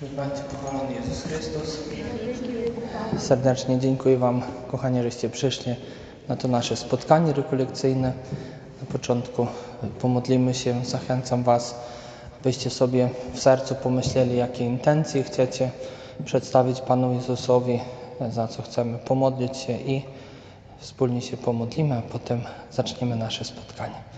Jezus Chrystus. Serdecznie dziękuję Wam, kochani, żeście przyszli na to nasze spotkanie rekolekcyjne. Na początku pomodlimy się, zachęcam Was, abyście sobie w sercu pomyśleli, jakie intencje chcecie przedstawić Panu Jezusowi, za co chcemy pomodlić się i wspólnie się pomodlimy, a potem zaczniemy nasze spotkanie.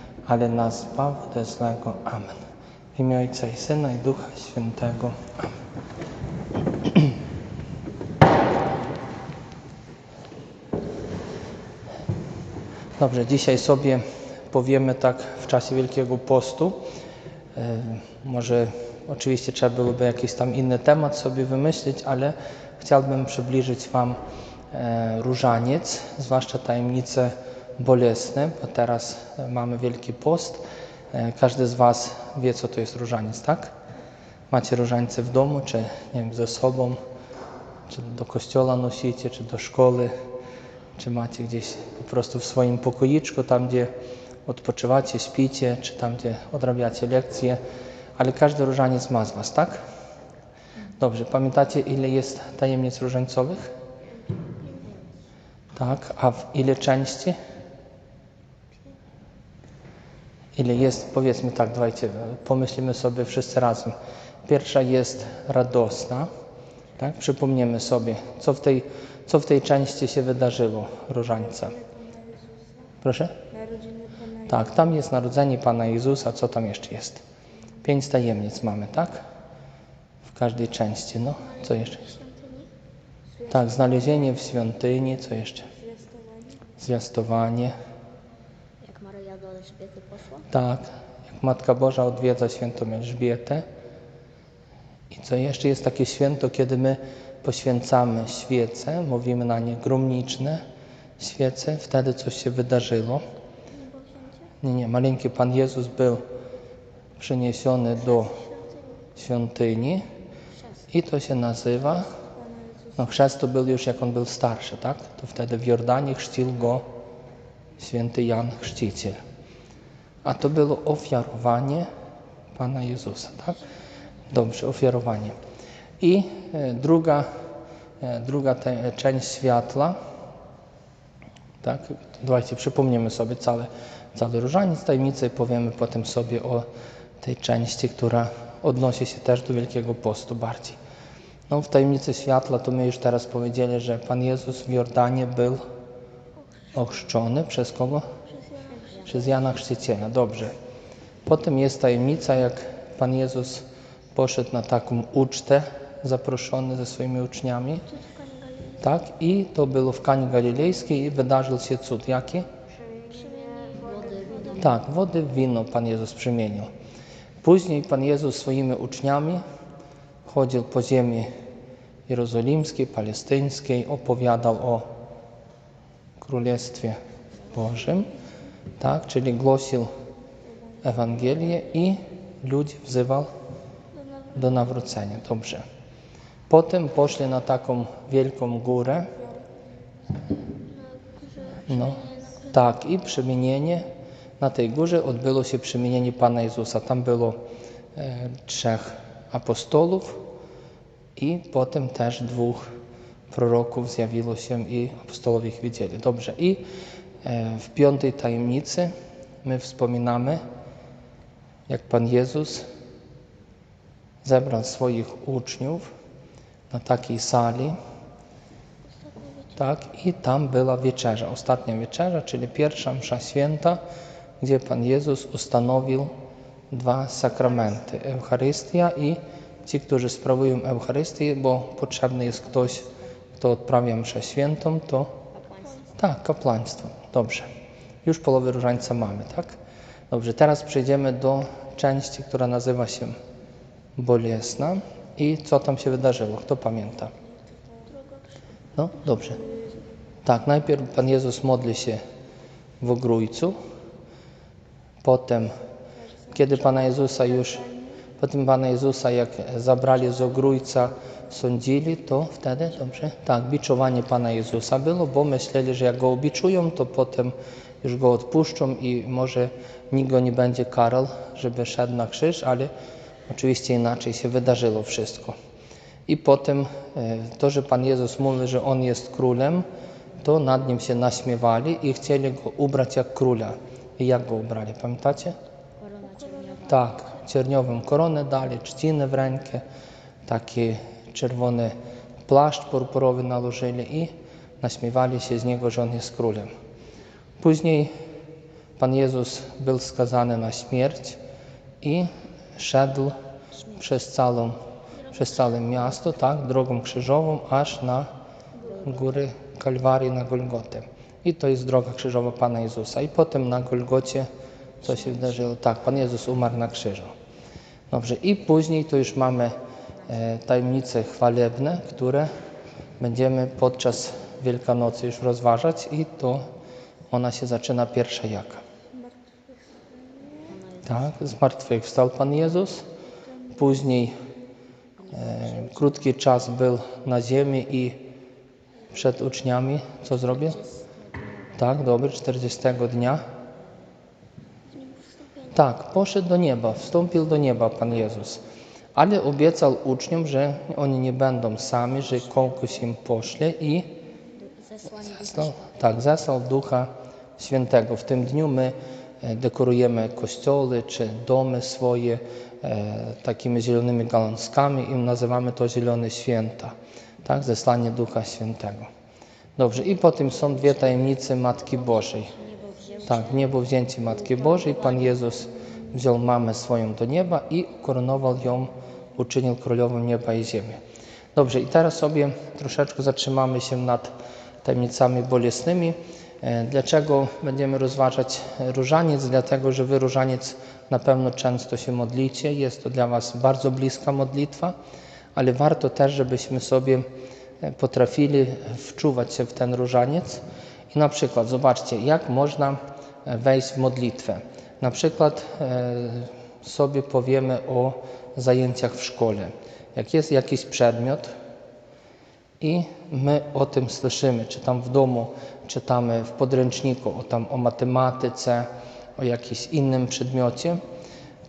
ale nas zbaw ode złego. Amen. W imię Ojca i Syna i Ducha Świętego. Amen. Dobrze, dzisiaj sobie powiemy tak w czasie Wielkiego Postu. E, Może oczywiście trzeba byłoby jakiś tam inny temat sobie wymyślić, ale chciałbym przybliżyć Wam e, różaniec, zwłaszcza tajemnice bolesne, bo teraz e, mamy Wielki Post. E, Każdy z Was wie, co to jest różaniec, tak? Macie różańce w domu, czy nie wiem, ze sobą, czy do kościoła nosicie, czy do szkoły, czy macie gdzieś po prostu w swoim pokoiczku, tam gdzie odpoczywacie, śpicie, czy tam gdzie odrabiacie lekcje, ale każdy różaniec ma z Was, tak? Dobrze, pamiętacie ile jest tajemnic różańcowych? Tak, a w ile części? Ile jest, powiedzmy tak, dawajcie, pomyślimy sobie wszyscy razem. Pierwsza jest radosna, tak? Przypomniemy sobie, co w tej, co w tej części się wydarzyło, różańca. Proszę? Tak, tam jest narodzenie Pana Jezusa, co tam jeszcze jest? Pięć tajemnic mamy, tak? W każdej części, no. Co jeszcze? Tak, znalezienie w świątyni, co jeszcze? zwiastowanie, Zwiastowanie, jak Maryja do Tak. Jak Matka Boża odwiedza świętą Elżbietę. I co jeszcze jest takie święto, kiedy my poświęcamy świece, mówimy na nie grumniczne świece, wtedy coś się wydarzyło. Nie, nie, maleńki Pan Jezus był przeniesiony do świątyni i to się nazywa, no chrzest to był już jak on był starszy, tak? To wtedy w Jordanie chrzcił go święty Jan Chrzciciel. A to było ofiarowanie Pana Jezusa, tak? Dobrze, ofiarowanie. I e, druga, e, druga te, część światła, tak? Dajcie, przypomnimy sobie cały, cały różaniec tajemnicy i powiemy potem sobie o tej części, która odnosi się też do Wielkiego Postu bardziej. No, w tajemnicy światła to my już teraz powiedzieli, że Pan Jezus w Jordanie był ochrzczony przez kogo? Przez Jana Chrzciciela. Dobrze. Potem jest tajemnica, jak Pan Jezus poszedł na taką ucztę, zaproszony ze swoimi uczniami. Tak, i to było w Kanie Galilejskiej i wydarzył się cud. Jaki? Tak, wody w wino Pan Jezus przemienił. Później Pan Jezus swoimi uczniami chodził po ziemi jerozolimskiej, palestyńskiej, opowiadał o Królestwie Bożym, tak, czyli głosił Ewangelię i ludzi wzywał do nawrócenia. Dobrze. Potem poszli na taką wielką górę. No, tak, i przemienienie. Na tej górze odbyło się przemienienie Pana Jezusa. Tam było e, trzech apostołów i potem też dwóch proroków zjawiło się i apostołowie ich widzieli. Dobrze. I w piątej tajemnicy my wspominamy, jak Pan Jezus zebrał swoich uczniów na takiej sali, tak, i tam była wieczerza, ostatnia wieczerza, czyli pierwsza msza święta, gdzie Pan Jezus ustanowił dwa sakramenty, Eucharystia i ci, którzy sprawują Eucharystię, bo potrzebny jest ktoś, kto odprawia mszę świętą, to tak, kapłaństwo. Dobrze. Już połowę różańca mamy, tak? Dobrze, teraz przejdziemy do części, która nazywa się bolesna. I co tam się wydarzyło? Kto pamięta? No, dobrze. Tak, najpierw Pan Jezus modli się w ogrójcu, potem, kiedy Pana Jezusa już, potem Pana Jezusa jak zabrali z ogrójca, sądzili, to wtedy, dobrze, tak, biczowanie Pana Jezusa było, bo myśleli, że jak go obiczują, to potem już go odpuszczą i może nikt go nie będzie karał, żeby szedł na krzyż, ale oczywiście inaczej się wydarzyło wszystko. I potem e, to, że Pan Jezus mówi, że On jest królem, to nad Nim się naśmiewali i chcieli Go ubrać jak króla. I jak Go ubrali, pamiętacie? Tak, czerniową koronę dali, trzcinę w rękę, taki czerwony płaszcz purpurowy nałożyli i naśmiewali się z Niego, że On jest królem. Później Pan Jezus był skazany na śmierć i szedł przez, całą, przez całe miasto, tak, drogą krzyżową, aż na góry Kalwarii, na Golgotę. I to jest droga krzyżowa Pana Jezusa. I potem na Golgocie, co się wydarzyło? Tak, Pan Jezus umarł na krzyżu. Dobrze, i później to już mamy e, tajemnice chwalebne, które będziemy podczas Wielkanocy już rozważać i to ona się zaczyna pierwsza jaka? Tak, zmartwychwstał Pan Jezus. Później e, krótki czas był na ziemi i przed uczniami co zrobił? Tak, dobry, 40 dnia. Tak, poszedł do nieba, wstąpił do nieba Pan Jezus. Ale obiecał uczniom, że oni nie będą sami, że kogoś im pośle i Zesłał, tak, zesłał Ducha Świętego. W tym dniu my e, dekorujemy kościoły czy domy swoje e, takimi zielonymi gałązkami i nazywamy to Zielone Święta. Tak, zesłanie Ducha Świętego. Dobrze, i potem są dwie tajemnice Matki Bożej. Tak, niebo wzięcie Matki Bożej. Pan Jezus wziął mamę swoją do nieba i ukoronował ją, uczynił królową nieba i ziemi. Dobrze, i teraz sobie troszeczkę zatrzymamy się nad tajemnicami bolesnymi. E, Dlaczego będziemy rozważać różaniec? Dlatego, że wy różaniec na pewno często się modlicie. Jest to dla was bardzo bliska modlitwa, ale warto też, żebyśmy sobie e, potrafili wczuwać się w ten różaniec. I na przykład zobaczcie, jak można e, wejść w modlitwę. Na przykład e, sobie powiemy o zajęciach w szkole. Jak jest jakiś przedmiot i my o tym słyszymy, czy tam w domu czytamy w podręczniku o, tam, o matematyce, o jakimś innym przedmiocie,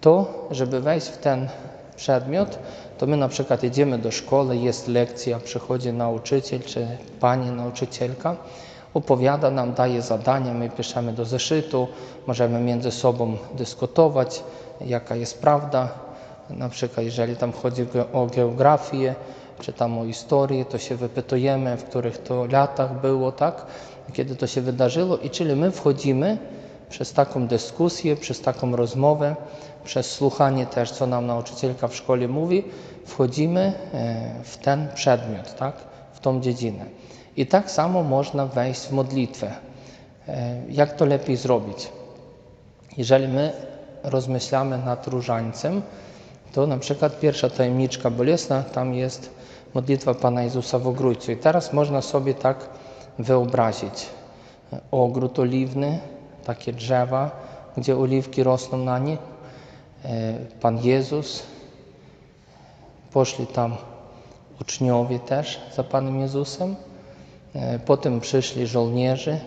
to żeby wejść w ten przedmiot, to my na przykład jedziemy do szkoły, jest lekcja, przychodzi nauczyciel czy pani nauczycielka, opowiada nam, daje zadania, my piszemy do zeszytu, możemy między sobą dyskutować, jaka jest prawda. Na przykład jeżeli tam chodzi o geografię, czy tam o historię, to się wypytujemy, w których to latach było, tak, kiedy to się wydarzyło i czyli my wchodzimy przez taką dyskusję, przez taką rozmowę, przez słuchanie też, co nam nauczycielka w szkole mówi, wchodzimy e, w ten przedmiot, tak, w tą dziedzinę. I tak samo można wejść w modlitwę. E, Jak to lepiej zrobić? Jeżeli my rozmyślamy nad różańcem, to na przykład pierwsza tajemniczka bolesna, tam jest modlitwa Pana Jezusa w ogrójcu. I teraz można sobie tak wyobrazić ogród oliwny, takie drzewa, gdzie oliwki rosną na nich. E, Pan Jezus, poszli tam uczniowie też za Panem Jezusem. E, Potem przyszli żołnierze,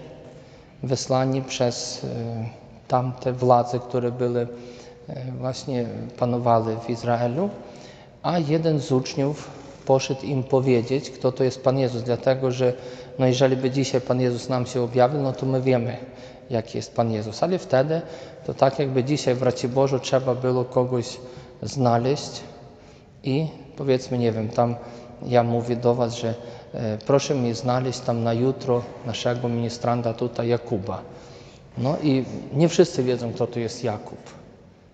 wysłani przez e, tamte władze, które były e, właśnie panowały w Izraelu, a jeden z uczniów poszedł im powiedzieć, kto to jest Pan Jezus, dlatego że no jeżeli by dzisiaj Pan Jezus nam się objawił, no to my wiemy, jaki jest Pan Jezus, ale wtedy to tak jakby dzisiaj w Raciborzu trzeba było kogoś znaleźć i powiedzmy, nie wiem, tam ja mówię do Was, że proszę mi znaleźć tam na jutro naszego ministranta tutaj Jakuba. No i nie wszyscy wiedzą, kto to jest Jakub.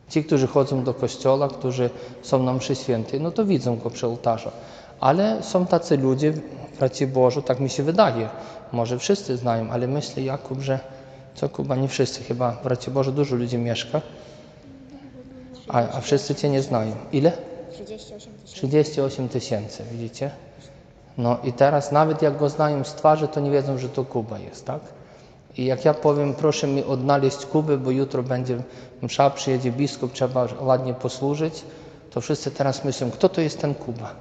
Ci, którzy chodzą do kościoła, którzy są na mszy świętej, no to widzą go przy ołtarzu. Ale są tacy ludzie w Raciborzu, tak mi się wydaje, może wszyscy znają, ale myślę Jakub, że co Kuba, nie wszyscy, chyba w Raciborzu dużo ludzi mieszka, a, a wszyscy Cię nie znają. Ile? 38 tysięcy. 38 tysięcy, widzicie? No i teraz nawet jak go znają z twarzy, to nie wiedzą, że to Kuba jest, tak? I jak ja powiem, proszę mi odnaleźć Kubę, bo jutro będzie msza, przyjedzie biskup, trzeba ładnie posłużyć, to wszyscy teraz myślą, kto to jest ten Kuba?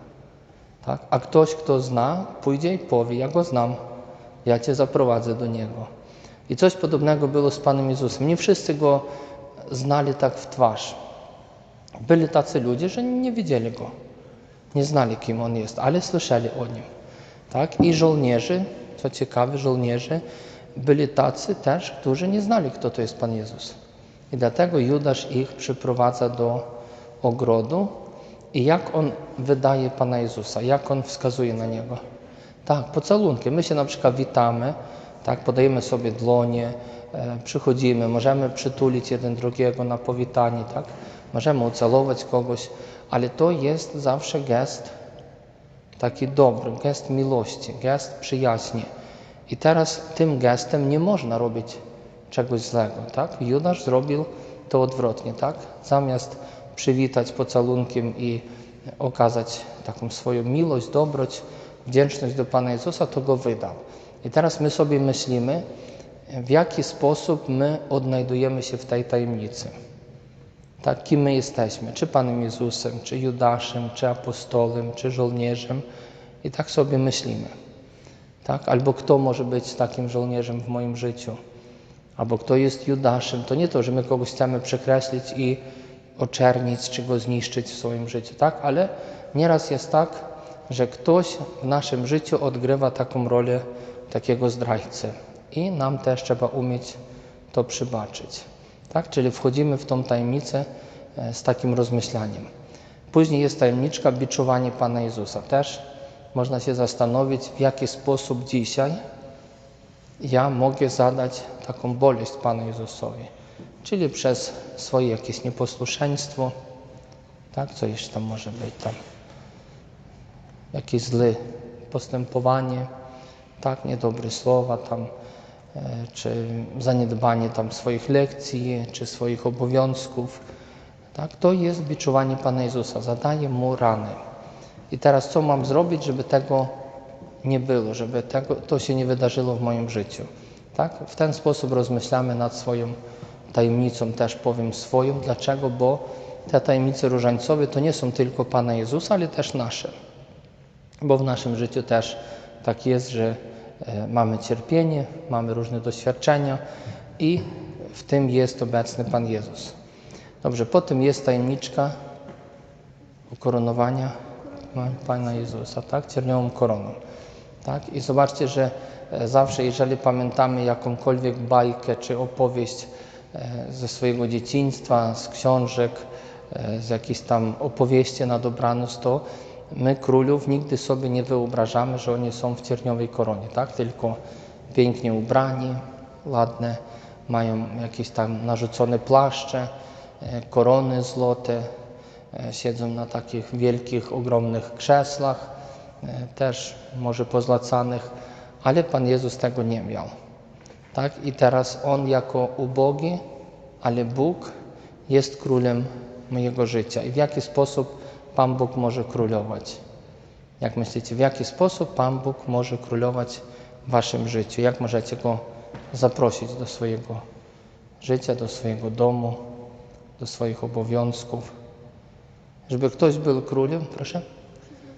Tak? A ktoś, kto zna, pójdzie i powie, ja go znam, ja Cię zaprowadzę do Niego. I coś podobnego było z Panem Jezusem. Nie wszyscy Go znali tak w twarz. Byli tacy ludzie, że nie widzieli Go, nie znali, kim On jest, ale słyszeli o Nim. Tak? I żołnierze, co ciekawe, żołnierze byli tacy też, którzy nie znali, kto to jest Pan Jezus. I dlatego Judasz ich przyprowadza do ogrodu i jak on wydaje Pana Jezusa, jak on wskazuje na Niego. Tak, pocałunkiem. My się na przykład witamy, tak, podajemy sobie dłonie, e, przychodzimy, możemy przytulić jeden drugiego na powitanie, tak, możemy ucałować kogoś, ale to jest zawsze gest taki dobry, gest miłości, gest przyjaźni. I teraz tym gestem nie można robić czegoś złego, tak? Judasz zrobił to odwrotnie, tak? Zamiast przywitać pocałunkiem i okazać taką swoją miłość, dobroć, wdzięczność do Pana Jezusa, to go wydał. I teraz my sobie myślimy, w jaki sposób my odnajdujemy się w tej tajemnicy. Tak, kim my jesteśmy, czy Panem Jezusem, czy Judaszem, czy apostolem, czy żołnierzem. I tak sobie myślimy. Tak? Albo kto może być takim żołnierzem w moim życiu, albo kto jest Judaszem. To nie to, że my kogoś chcemy przekreślić i oczernić, czy go zniszczyć w swoim życiu, tak? Ale nieraz jest tak, że ktoś w naszym życiu odgrywa taką rolę takiego zdrajcy i nam też trzeba umieć to przybaczyć. Tak? Czyli wchodzimy w tą tajemnicę e, z takim rozmyślaniem. Później jest tajemniczka biczowanie Pana Jezusa. Też można się zastanowić, w jaki sposób dzisiaj ja mogę zadać taką boleść Panu Jezusowi. Czyli przez swoje jakieś nieposłuszeństwo, tak, co jeszcze tam może być tam, jakieś złe postępowanie, tak, niedobre słowa tam, czy zaniedbanie tam swoich lekcji, czy swoich obowiązków, tak, to jest biczowanie Pana Jezusa, zadaje Mu rany. I teraz co mam zrobić, żeby tego nie było, żeby tego, to się nie wydarzyło w moim życiu. Tak? W ten sposób rozmyślamy nad swoją tajemnicą, też powiem swoją. Dlaczego? Bo te tajemnice różańcowe to nie są tylko Pana Jezusa, ale też nasze. Bo w naszym życiu też tak jest, że e, mamy cierpienie, mamy różne doświadczenia i w tym jest obecny Pan Jezus. Dobrze, potem jest tajemniczka ukoronowania Pana Jezusa, tak? Cierniową koroną. Tak? I zobaczcie, że e, zawsze, jeżeli pamiętamy jakąkolwiek bajkę czy opowieść e, ze swojego dzieciństwa, z książek, e, z jakichś tam opowieści na dobranoc, to my królów nigdy sobie nie wyobrażamy, że oni są w cierniowej koronie, tak? Tylko pięknie ubrani, ładne, mają jakieś tam narzucone płaszcze, korony złote, siedzą na takich wielkich, ogromnych krzesłach, też może pozlacanych, ale Pan Jezus tego nie miał. Tak? I teraz On jako ubogi, ale Bóg jest królem mojego życia. I w jaki sposób Pan Bóg może królować? Jak myślicie, w jaki sposób Pan Bóg może królować w waszym życiu? Jak możecie Go zaprosić do swojego życia, do swojego domu, do swoich obowiązków? Żeby ktoś był królem, proszę?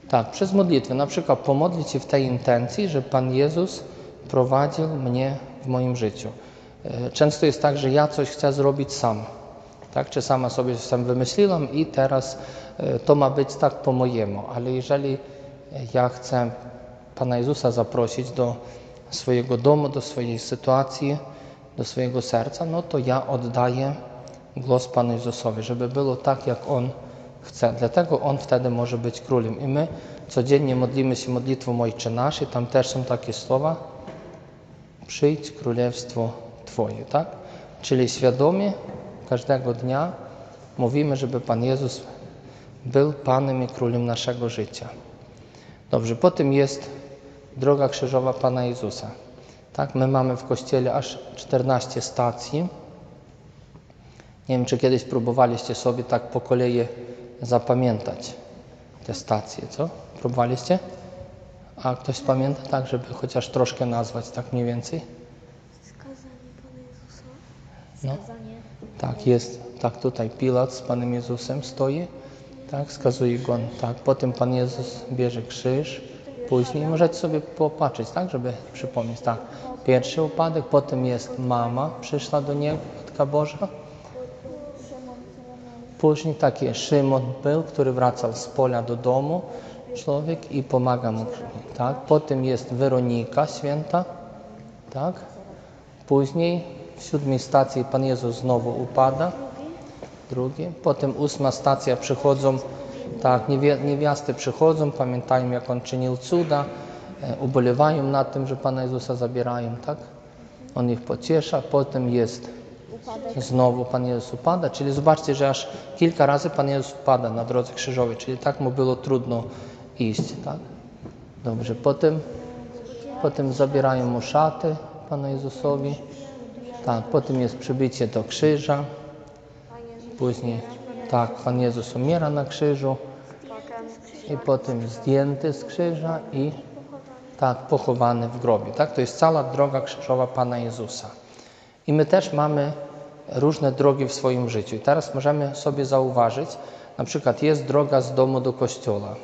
Tak, przez modlitwę. Na przykład pomodlić się w tej intencji, że Pan Jezus prowadził mnie w moim życiu. E, często jest tak, że ja coś chcę zrobić sam. Tak? Czy sama sobie sam wymyśliłam i teraz e, to ma być tak po mojemu. Ale jeżeli ja chcę Pana Jezusa zaprosić do swojego domu, do swojej sytuacji, do swojego serca, no to ja oddaję głos Panu Jezusowi, żeby było tak, jak On chce. Dlatego On wtedy może być królem. I my codziennie modlimy się modlitwą Ojcze Nasz i tam też są takie słowa przyjdź królestwo Twoje, tak? Czyli świadomie każdego dnia mówimy, żeby Pan Jezus był Panem i Królem naszego życia. Dobrze, potem jest droga krzyżowa Pana Jezusa. Tak, my mamy w Kościele aż 14 stacji. Nie wiem, czy kiedyś próbowaliście sobie tak po kolei zapamiętać. te stacje, co? Próbowaliście? A ktoś pamięta tak, żeby chociaż troszkę nazwać, tak mniej więcej? Skazanie Pana Jezusa. No. Tak, jest, tak tutaj Pilat z Panem Jezusem stoi, tak, skazuje go, tak, potem Pan Jezus bierze krzyż, później, możecie sobie popatrzeć, tak, żeby przypomnieć, tak, pierwszy upadek, potem jest mama, przyszła do niego, Matka Boża, później taki Szymon był, który wracał z pola do domu, człowiek i pomaga mu, tak, potem jest Weronika Święta, tak, Później w siódmej stacji Pan Jezus znowu upada, drugi. Potem ósma stacja przychodzą, tak, niewi- niewiasty przychodzą, pamiętają jak On czynił cuda, e, ubolewają nad tym, że Pana Jezusa zabierają, tak? On ich pociesza, potem jest znowu Pan Jezus upada, czyli zobaczcie, że aż kilka razy Pan Jezus upada na drodze krzyżowej, czyli tak mu było trudno iść, tak? Dobrze, potem, potem zabierają mu szaty Panu Jezusowi, tak, potem jest przybycie do krzyża, później tak, Pan Jezus umiera na krzyżu i potem zdjęty z krzyża i tak, pochowany w grobie. Tak, to jest cała droga krzyżowa Pana Jezusa. I my też mamy różne drogi w swoim życiu. I teraz możemy sobie zauważyć, na przykład jest droga z domu do kościoła,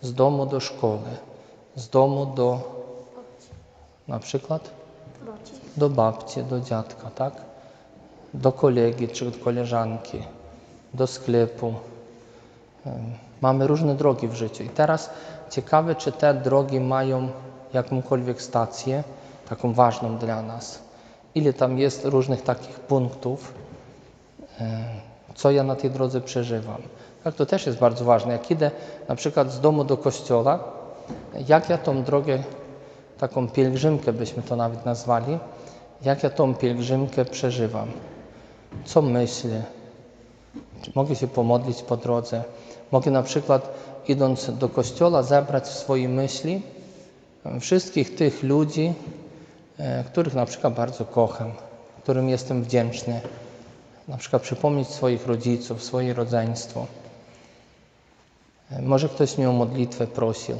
z domu do szkoły, z domu do na przykład do babci, do dziadka, tak? Do kolegi czy od koleżanki, do sklepu. Mamy różne drogi w życiu. I teraz ciekawe, czy te drogi mają jakąkolwiek stację, taką ważną dla nas. Ile tam jest różnych takich punktów, co ja na tej drodze przeżywam. Tak, to też jest bardzo ważne. Jak idę na przykład z domu do kościoła, jak ja tą drogę, taką pielgrzymkę byśmy to nawet nazwali, jak ja tą pielgrzymkę przeżywam, co myślę, czy mogę się pomodlić po drodze, mogę na przykład idąc do kościoła zebrać w swojej myśli e, wszystkich tych ludzi, e, których na przykład bardzo kocham, którym jestem wdzięczny, na przykład przypomnieć swoich rodziców, swoje rodzeństwo. E, Może ktoś mnie o modlitwę prosił,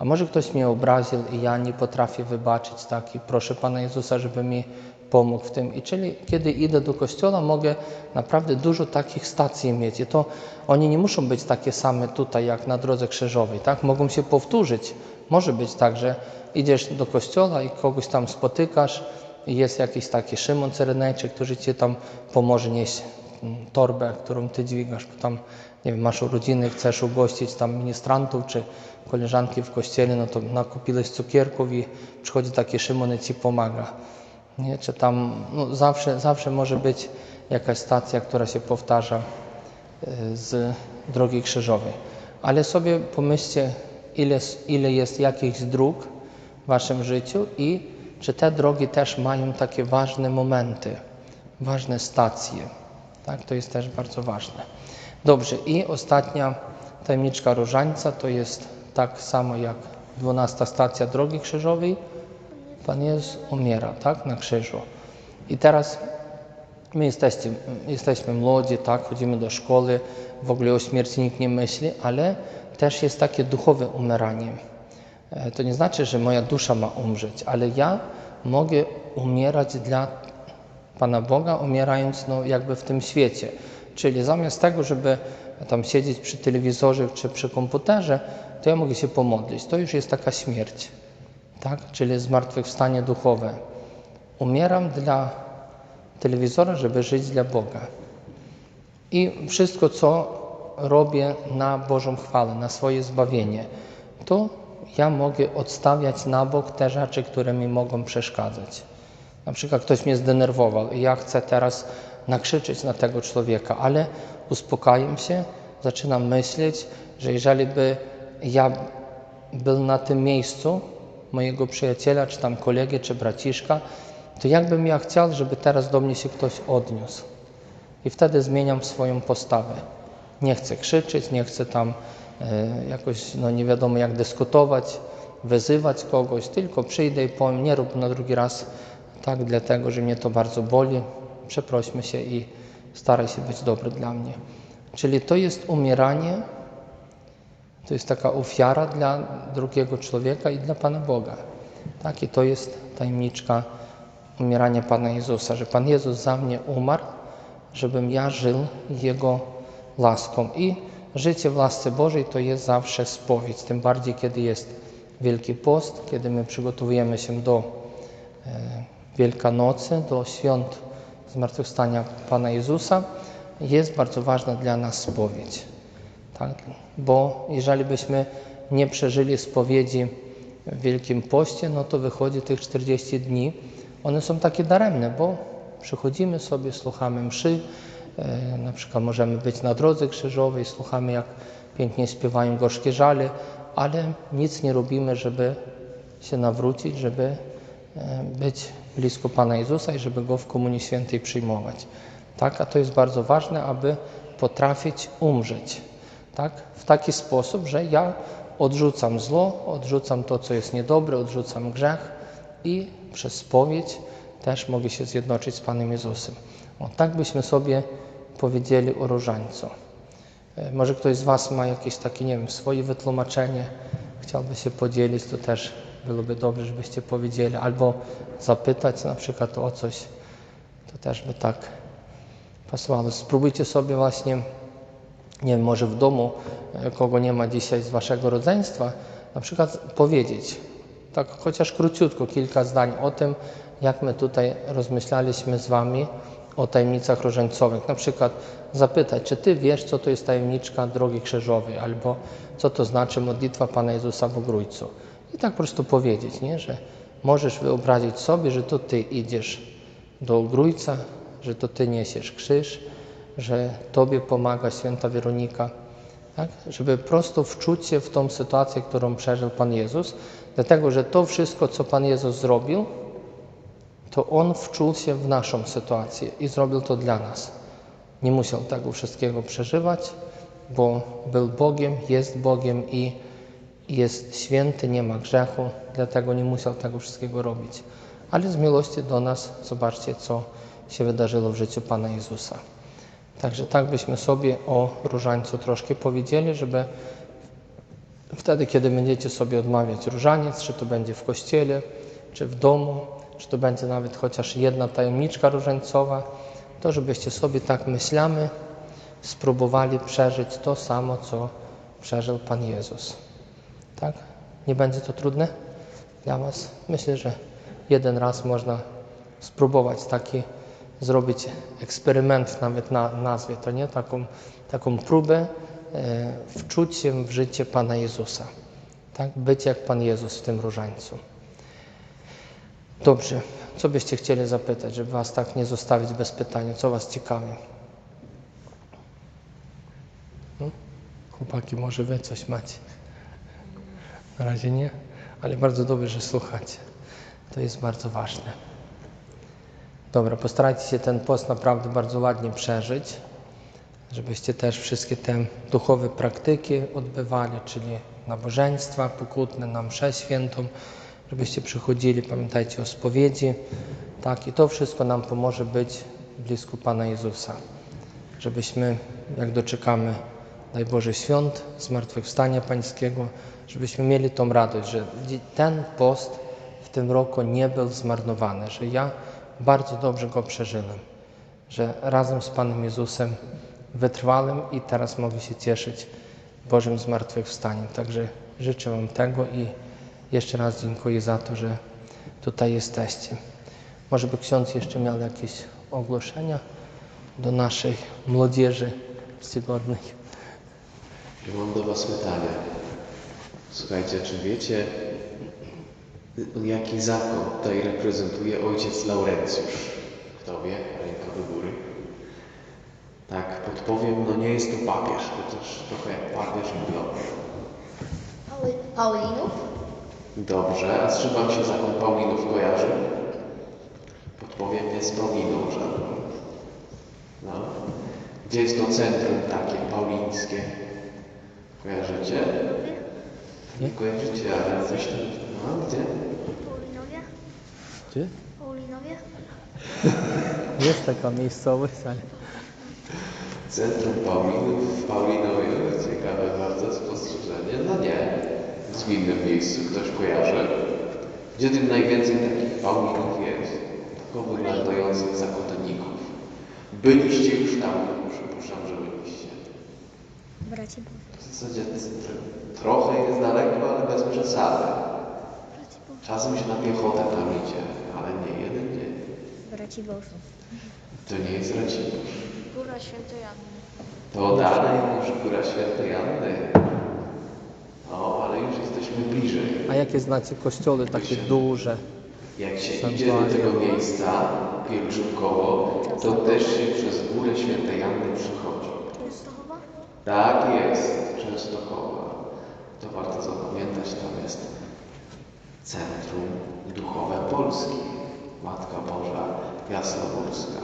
a może ktoś mnie obraził i ja nie potrafię wybaczyć tak i proszę Pana Jezusa, żeby mi pomógł w tym. I czyli kiedy idę do kościoła, mogę naprawdę dużo takich stacji mieć. I to oni nie muszą być takie same tutaj, jak na drodze krzyżowej, tak? Mogą się powtórzyć. Może być tak, że idziesz do kościoła i kogoś tam spotykasz i jest jakiś taki Szymon Cyrenejczyk, który ci tam pomoże nieść mm, torbę, którą ty dźwigasz, bo tam nie wiem, masz urodziny, chcesz ugościć tam ministrantów czy koleżanki w kościele, no to nakupiłeś cukierków i przychodzi taki Szymon i ci pomaga. Nie? Czy tam no zawsze, zawsze może być jakaś stacja, która się powtarza y, z drogi krzyżowej. Ale sobie pomyślcie, ile, ile jest jakichś dróg w waszym życiu i czy te drogi też mają takie ważne momenty, ważne stacje. Tak, to jest też bardzo ważne. Dobrze, i ostatnia tajemniczka różańca to jest tak samo jak 12 stacja drogi krzyżowej. Pan Jezus umiera, tak, na krzyżu. I teraz my jesteśmy, jesteśmy młodzi, tak, chodzimy do szkoły, w ogóle o śmierci nikt nie myśli, ale też jest takie duchowe umieranie. E, To nie znaczy, że moja dusza ma umrzeć, ale ja mogę umierać dla Pana Boga, umierając no, jakby w tym świecie. Czyli zamiast tego, żeby tam siedzieć przy telewizorze czy przy komputerze, to ja mogę się pomodlić. To już jest taka śmierć, tak? czyli zmartwychwstanie duchowe. Umieram dla telewizora, żeby żyć dla Boga. I wszystko, co robię na Bożą chwałę, na swoje zbawienie, to ja mogę odstawiać na bok te rzeczy, które mi mogą przeszkadzać. Na przykład ktoś mnie zdenerwował i ja chcę teraz nakrzyczeć na tego człowieka, ale uspokajam się, zaczynam myśleć, że jeżeli by ja był na tym miejscu mojego przyjaciela, czy tam kolegi, czy braciszka, to jakbym ja chciał, żeby teraz do mnie się ktoś odniósł. I wtedy zmieniam swoją postawę. Nie chcę krzyczeć, nie chcę tam e, jakoś, no nie wiadomo jak dyskutować, wyzywać kogoś, tylko przyjdę i powiem, nie rób na drugi raz tak, dlatego, że mnie to bardzo boli, przeprośmy się i staraj się być dobry dla mnie. Czyli to jest umieranie To jest taka ofiara dla drugiego człowieka i dla Pana Boga. Tak, i to jest tajemniczka umierania Pana Jezusa, że Pan Jezus za mnie umarł, żebym ja żył Jego laską. I życie w lasce Bożej to jest zawsze spowiedź, tym bardziej kiedy jest Wielki Post, kiedy my przygotowujemy się do e, Wielkanocy, do świąt Zmartwychwstania Pana Jezusa, jest bardzo ważna dla nas spowiedź. Tak? Bo jeżeli byśmy nie przeżyli spowiedzi w Wielkim Poście, no to wychodzi tych 40 dni, one są takie daremne, bo przychodzimy sobie, słuchamy mszy, e, na przykład możemy być na drodze krzyżowej, słuchamy jak pięknie śpiewają gorzkie żale, ale nic nie robimy, żeby się nawrócić, żeby e, być blisko Pana Jezusa i żeby Go w Komunii Świętej przyjmować. Tak? A to jest bardzo ważne, aby potrafić umrzeć. Tak? W taki sposób, że ja odrzucam zło, odrzucam to, co jest niedobre, odrzucam grzech i przez spowiedź też mogę się zjednoczyć z Panem Jezusem. O, tak byśmy sobie powiedzieli o różańcu. E, Może ktoś z Was ma jakieś takie, nie wiem, swoje wytłumaczenie, chciałby się podzielić, to też byłoby dobrze, żebyście powiedzieli, albo zapytać na przykład o coś, to też by tak pasowało. Spróbujcie sobie właśnie, nie wiem, może w domu, e, kogo nie ma dzisiaj z Waszego rodzeństwa, na przykład powiedzieć, tak chociaż króciutko, kilka zdań o tym, jak my tutaj rozmyślaliśmy z Wami o tajemnicach różańcowych. Na przykład zapytać, czy Ty wiesz, co to jest tajemniczka Drogi Krzyżowej, albo co to znaczy modlitwa Pana Jezusa w Ogrójcu. I tak po prostu powiedzieć, nie? że możesz wyobrazić sobie, że to Ty idziesz do Ogrójca, że to Ty niesiesz krzyż, że Tobie pomaga święta Weronika, tak? żeby prosto wczuć się w tą sytuację, którą przeżył Pan Jezus, dlatego że to wszystko, co Pan Jezus zrobił, to On wczuł się w naszą sytuację i zrobił to dla nas. Nie musiał tego wszystkiego przeżywać, bo był Bogiem, jest Bogiem i jest święty, nie ma grzechu, dlatego nie musiał tego wszystkiego robić. Ale z miłości do nas zobaczcie, co się wydarzyło w życiu Pana Jezusa. Także tak byśmy sobie o różańcu troszkę powiedzieli, żeby wtedy, kiedy będziecie sobie odmawiać różaniec, czy to będzie w kościele, czy w domu, czy to będzie nawet chociaż jedna tajemniczka różańcowa, to żebyście sobie tak myślami spróbowali przeżyć to samo, co przeżył Pan Jezus. Tak? Nie będzie to trudne dla Was? Myślę, że jeden raz można spróbować taki zrobić eksperyment nawet na nazwie, to nie? Taką, taką próbę e, wczuć się w życie Pana Jezusa. Tak? Być jak Pan Jezus w tym różańcu. Dobrze, co byście chcieli zapytać, żeby Was tak nie zostawić bez pytania? Co Was ciekawi? Hmm? Chłopaki, może Wy coś macie? Na razie nie, ale bardzo dobrze, że słuchacie. To jest bardzo ważne. Dobra, postarajcie się ten post naprawdę bardzo ładnie przeżyć, żebyście też wszystkie te duchowe praktyki odbywali, czyli nabożeństwa pokutne, na mszę świętą, żebyście przychodzili, pamiętajcie o spowiedzi, tak, i to wszystko nam pomoże być blisko Pana Jezusa, żebyśmy, jak doczekamy, daj Boże, świąt, zmartwychwstania Pańskiego, żebyśmy mieli tą radość, że ten post w tym roku nie był zmarnowany, że ja bardzo dobrze go przeżyłem, że razem z Panem Jezusem wytrwałem i teraz mogę się cieszyć Bożym zmartwychwstaniem. Także życzę Wam tego i jeszcze raz dziękuję za to, że tutaj jesteście. Może by ksiądz jeszcze miał jakieś ogłoszenia do naszej młodzieży czcigodnej. Ja mam do Was pytanie. Słuchajcie, czy wiecie, jaki zakon tutaj reprezentuje ojciec Laurencjusz? Kto wie? Ręka do góry. Tak, podpowiem, no nie jest to papież, chociaż trochę jak papież mówią. Pauli, Paulinów? Dobrze, a z czym Wam się zakon Paulinów kojarzy? Podpowiem, z Pauliną żadną. No. Gdzie jest to centrum takie paulińskie? Kojarzycie? Nie kojarzycie, ale coś tam. No, gdzie? Paulinowie? Gdzie? Paulinowie? Jest taka miejscowość, ale Centrum Paulinów w Paulinowie. Ciekawe bardzo, z ostrzeżenie? No nie. W innym miejscu ktoś kojarzy. Gdzie tym najwięcej takich Paulinów jest? Tylko wyglądających zakładników. Byliście już tam, przypuszczam, że byliście. Braci Boży. W zasadzie t- trochę jest daleko, ale bez przesady. Czasem się na piechotę tam idzie, ale nie jeden dzień. Braci Boży. To nie jest Raciborz. Góra Świętej Anny. To dalej niż Góra Świętej Anny. O, ale już jesteśmy bliżej. A jakie znacie kościoły takie duże? Jak się Sanktuarium. idzie do tego miejsca pielgrzymkowo, to też się przez Górę Świętej Anny przychodzi. Tak jest, Częstochowa. To warto zapamiętać, tam jest Centrum Duchowe Polski. Matka Boża Jasnogórska.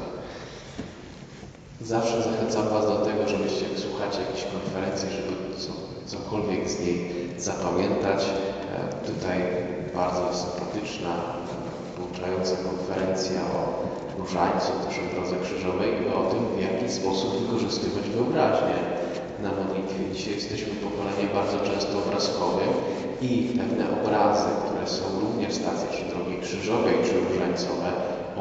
Zawsze zachęcam Was do tego, żebyście jak jakiejś konferencji, żeby co, cokolwiek z niej zapamiętać. E, Tutaj bardzo sympatyczna, pouczająca konferencja o różańcu, też o drodze krzyżowej i o tym, w jaki sposób wykorzystywać wyobraźnię na modlitwie. Dzisiaj jesteśmy pokoleniem bardzo często obrazkowym i pewne obrazy, które są również w stacji czy drogi krzyżowej, czy różańcowe,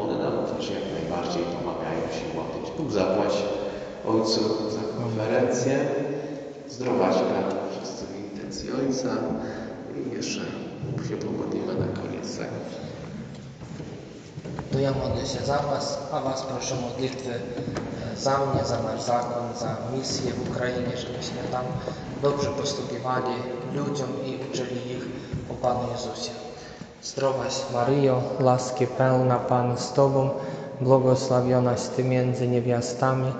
one nam też jak najbardziej pomagają się modlić. Bóg zapłać Ojcu za konferencję, zdrowaćka wszyscy w intencji Ojca i jeszcze się pomodlimy na koniec. Tak? To ja modlę się za Was, a Was proszę o modlitwy e, za mnie, za nasz zakon, za misję w Ukrainie, żebyśmy tam dobrze posługiwali ludziom i uczyli ich o Panu Jezusie. Zdrowaś Maryjo, łaski pełna Pan z Tobą, błogosławionaś Ty między niewiastami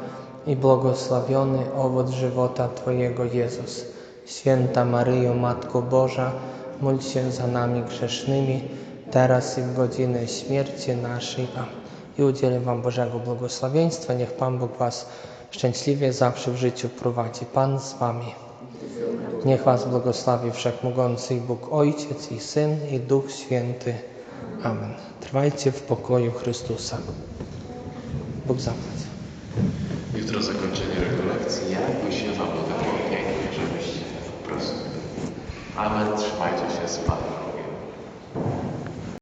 i błogosławiony owoc żywota Twojego Jezus. Święta Maryjo, Matko Boża, módl się za nami grzesznymi, teraz i w godzinę śmierci naszej. I udzielę Wam Bożego błogosławieństwa. Niech Pan Bóg Was szczęśliwie zawsze w życiu prowadzi. Pan z Wami. Niech Was błogosławi Wszechmogący Bóg Ojciec i Syn i Duch Święty. Amen. Trwajcie w pokoju Chrystusa. Bóg zapłać. Jutro zakończenie rekolekcji. Jakby się Wam udało pięknie, żebyście po prostu. Amen. Trzymajcie się z Panem.